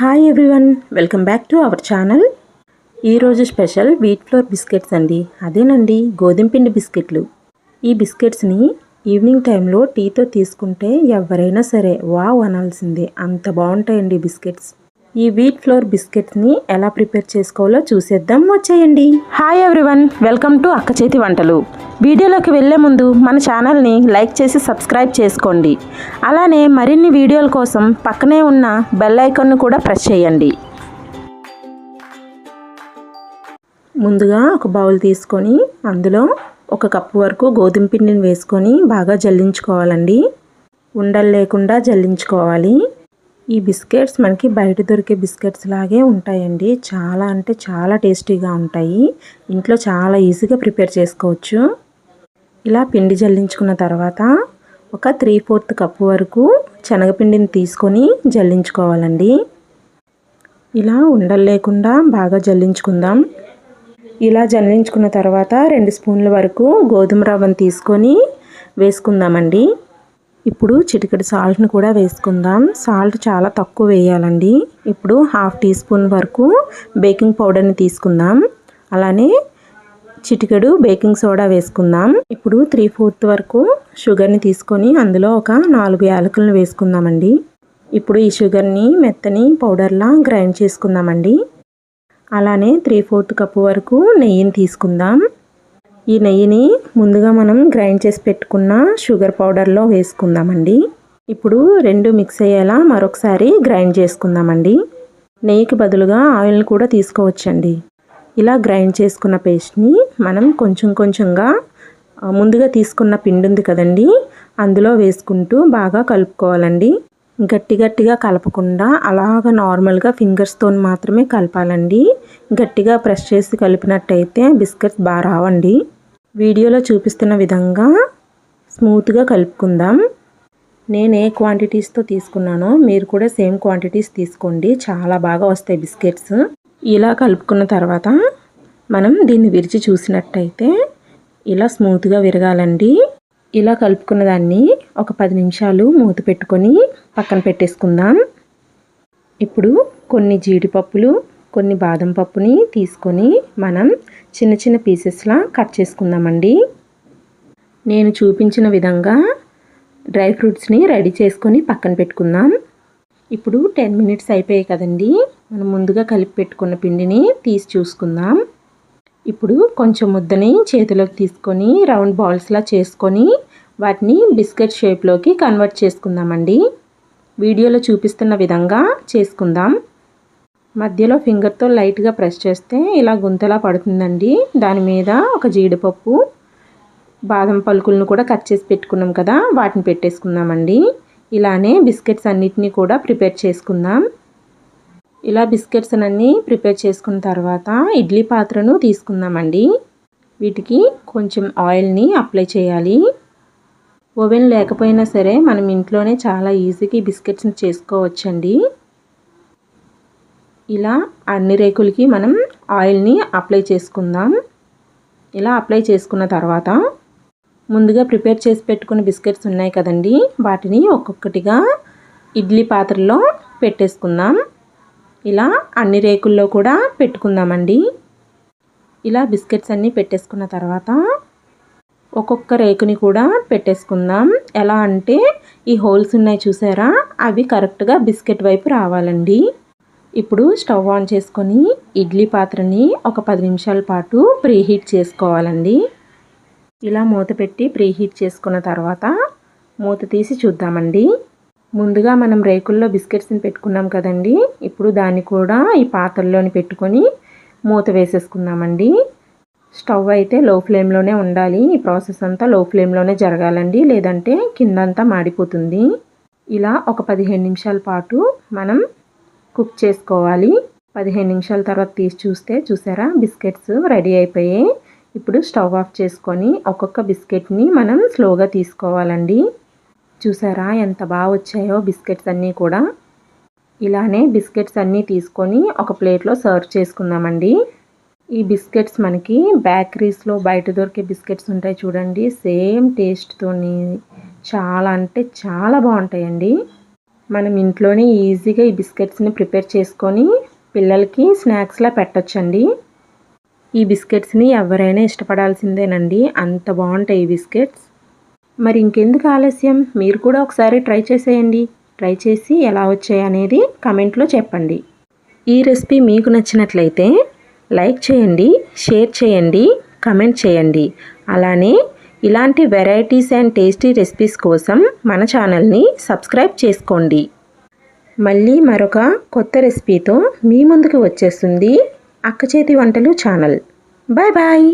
Hi everyone welcome back to our channel ఈరోజు special wheat flour biscuits అండి. అదేనండి గోధుమ పిండి బిస్కెట్లు. ఈ బిస్కెట్స్ని ఈవినింగ్ టైంలో టీతో తీసుకుంటే ఎవరైనా సరే వావ్ అనాల్సిందే. అంత బాగుంటాయండి బిస్కెట్స్. ఈ వీట్ ఫ్లోర్ బిస్కెట్స్ని ఎలా ప్రిపేర్ చేసుకోవాలో చూసేద్దాం. వచ్చేయండి. హాయ్ ఎవ్రీవన్ వెల్కమ్ టు అక్క చేతి వంటలు. వీడియోలోకి వెళ్ళే ముందు మన ఛానల్ని లైక్ చేసి సబ్స్క్రైబ్ చేసుకోండి. అలానే మరిన్ని వీడియోల కోసం పక్కనే ఉన్న బెల్ ఐకాన్ను కూడా ప్రెస్ చేయండి. ముందుగా ఒక బౌల్ తీసుకొని అందులో ఒక కప్పు వరకు గోధుమ పిండిని వేసుకొని బాగా జల్లించుకోవాలండి. ఉండలు లేకుండా జల్లించుకోవాలి. ఈ బిస్కెట్స్ మనకి బయట దొరికే బిస్కెట్స్ లాగే ఉంటాయండి. చాలా అంటే చాలా టేస్టీగా ఉంటాయి. ఇంట్లో చాలా ఈజీగా ప్రిపేర్ చేసుకోవచ్చు. ఇలా పిండి జల్లించుకున్న తర్వాత ఒక త్రీ ఫోర్త్ కప్పు వరకు శనగపిండిని తీసుకొని జల్లించుకోవాలండి. ఇలా ఉండలు లేకుండా బాగా జల్లించుకుందాం. ఇలా జల్లించుకున్న తర్వాత రెండు స్పూన్ల వరకు గోధుమ రవ్వను తీసుకొని వేసుకుందామండి. ఇప్పుడు చిటికెడు సాల్ట్ని కూడా వేసుకుందాం. సాల్ట్ చాలా తక్కువ వేయాలండి. ఇప్పుడు హాఫ్ టీ స్పూన్ వరకు బేకింగ్ పౌడర్ని తీసుకుందాం. అలానే చిటికెడు బేకింగ్ సోడా వేసుకుందాం. ఇప్పుడు త్రీ ఫోర్త్ వరకు షుగర్ని తీసుకొని అందులో ఒక నాలుగు యాలకులను వేసుకుందామండి. ఇప్పుడు ఈ షుగర్ని మెత్తని పౌడర్లా గ్రైండ్ చేసుకుందామండి. అలానే త్రీ ఫోర్త్ కప్పు వరకు నెయ్యిని తీసుకుందాం. ఈ నెయ్యిని ముందుగా మనం గ్రైండ్ చేసి పెట్టుకున్న షుగర్ పౌడర్లో వేసుకుందామండి. ఇప్పుడు రెండు మిక్స్ అయ్యేలా మరొకసారి గ్రైండ్ చేసుకుందామండి. నెయ్యికి బదులుగా ఆయిల్ని కూడా తీసుకోవచ్చండి. ఇలా గ్రైండ్ చేసుకున్న పేస్ట్ని మనం కొంచెం కొంచెంగా ముందుగా తీసుకున్న పిండి ఉంది కదండి అందులో వేసుకుంటూ బాగా కలుపుకోవాలండి. గట్టి గట్టిగా కలపకుండా అలాగ నార్మల్గా ఫింగర్స్తో మాత్రమే కలపాలండి. గట్టిగా ప్రెస్ చేసి కలిపినట్టయితే బిస్కెట్స్ బాగా రావండి. వీడియోలో చూపిస్తున్న విధంగా స్మూత్గా కలుపుకుందాం. నేను ఏ క్వాంటిటీస్తో తీసుకున్నానో మీరు కూడా సేమ్ క్వాంటిటీస్ తీసుకోండి. చాలా బాగా వస్తాయి బిస్కెట్స్. ఇలా కలుపుకున్న తర్వాత మనం దీన్ని విరిచి చూసినట్టయితే ఇలా స్మూత్గా విరగాలండి. ఇలా కలుపుకున్న దాన్ని ఒక పది నిమిషాలు మూత పెట్టుకొని పక్కన పెట్టేసుకుందాం. ఇప్పుడు కొన్ని జీడిపప్పులు కొన్ని బాదం పప్పుని తీసుకొని మనం చిన్న చిన్న పీసెస్లా కట్ చేసుకుందామండి. నేను చూపించిన విధంగా డ్రై ఫ్రూట్స్ని రెడీ చేసుకొని పక్కన పెట్టుకుందాం. ఇప్పుడు టెన్ మినిట్స్ అయిపోయాయి కదండి. మనం ముందుగా కలిపి పెట్టుకున్న పిండిని తీసి చూసుకుందాం. ఇప్పుడు కొంచెం ముద్దని చేతిలోకి తీసుకొని రౌండ్ బాల్స్లా చేసుకొని వాటిని బిస్కెట్ షేప్లోకి కన్వర్ట్ చేసుకుందామండి. వీడియోలో చూపిస్తున్న విధంగా చేసుకుందాం. మధ్యలో ఫింగర్తో లైట్గా ప్రెస్ చేస్తే ఇలా గుంతలా పడుతుందండి. దాని మీద ఒక జీడిపప్పు బాదం పలుకులను కూడా కట్ చేసి పెట్టుకున్నాం కదా వాటిని పెట్టేసుకుందామండి. ఇలానే బిస్కెట్స్ అన్నిటినీ కూడా ప్రిపేర్ చేసుకుందాం. ఇలా బిస్కెట్స్ అన్నీ ప్రిపేర్ చేసుకున్న తర్వాత ఇడ్లీ పాత్రను తీసుకుందామండి. వీటికి కొంచెం ఆయిల్ని అప్లై చేయాలి. ఓవెన్ లేకపోయినా సరే మనం ఇంట్లోనే చాలా ఈజీగా బిస్కెట్స్ని చేసుకోవచ్చండి. ఇలా అన్ని రేకులకి మనం ఆయిల్ని అప్లై చేసుకుందాం. ఇలా అప్లై చేసుకున్న తర్వాత ముందుగా ప్రిపేర్ చేసి పెట్టుకున్న బిస్కెట్స్ ఉన్నాయి కదండి వాటిని ఒక్కొక్కటిగా ఇడ్లీ పాత్రలో పెట్టేసుకుందాం. ఇలా అన్ని రేకుల్లో కూడా పెట్టుకుందామండి. ఇలా బిస్కెట్స్ అన్నీ పెట్టేసుకున్న తర్వాత ఒక్కొక్క రేకుని కూడా పెట్టేసుకుందాం. ఎలా అంటే ఈ హోల్స్ ఉన్నాయి చూసారా? అవి కరెక్ట్గా బిస్కెట్ వైపు రావాలండి. ఇప్పుడు స్టవ్ ఆన్ చేసుకొని ఇడ్లీ పాత్రని ఒక పది నిమిషాల పాటు ప్రీహీట్ చేసుకోవాలండి. ఇలా మూత పెట్టి ప్రీహీట్ చేసుకున్న తర్వాత మూత తీసి చూద్దామండి. ముందుగా మనం రేకుల్లో బిస్కెట్స్ని పెట్టుకున్నాం కదండి. ఇప్పుడు దాన్ని కూడా ఈ పాత్రలోని పెట్టుకొని మూత వేసేసుకుందామండి. స్టవ్ అయితే లో ఫ్లేమ్లోనే ఉండాలి. ఈ ప్రాసెస్ అంతా లో ఫ్లేమ్లోనే జరగాలండి. లేదంటే కిందంతా మాడిపోతుంది. ఇలా ఒక పదిహేను నిమిషాల పాటు మనం కుక్ చేసుకోవాలి. పదిహేను నిమిషాల తర్వాత తీసి చూస్తే చూసారా? బిస్కెట్స్ రెడీ అయిపోయాయి. ఇప్పుడు స్టవ్ ఆఫ్ చేసుకొని ఒక్కొక్క బిస్కెట్ని మనం స్లోగా తీసుకోవాలండి. చూసారా? ఎంత బాగా వచ్చాయో బిస్కెట్స్ అన్నీ కూడా. ఇలానే బిస్కెట్స్ అన్నీ తీసుకొని ఒక ప్లేట్లో సర్వ్ చేసుకుందామండి. ఈ బిస్కెట్స్ మనకి బేకరీస్లో బయట దొరికే బిస్కెట్స్ ఉంటాయి చూడండి. సేమ్ టేస్ట్తోని చాలా అంటే చాలా బాగుంటాయండి. మనం ఇంట్లోనే ఈజీగా ఈ బిస్కెట్స్ని ప్రిపేర్ చేసుకొని పిల్లలకి స్నాక్స్లా పెట్టచ్చండి. ఈ బిస్కెట్స్ని ఎవరైనా ఇష్టపడాల్సిందేనండి. అంత బాగుంటాయి ఈ బిస్కెట్స్. మరి ఇంకెందుకు ఆలస్యం? మీరు కూడా ఒకసారి ట్రై చేసేయండి. ట్రై చేసి ఎలా వచ్చాయి అనేది కమెంట్లో చెప్పండి. ఈ రెసిపీ మీకు నచ్చినట్లయితే లైక్ చేయండి షేర్ చేయండి కమెంట్ చేయండి. అలానే ఇలాంటి వెరైటీస్ అండ్ టేస్టీ రెసిపీస్ కోసం మన ఛానల్ని సబ్స్క్రైబ్ చేసుకోండి. మళ్ళీ మరొక కొత్త రెసిపీతో మీ ముందుకు వచ్చేస్తుంది అక్క చేతి వంటలు ఛానల్. Bye bye!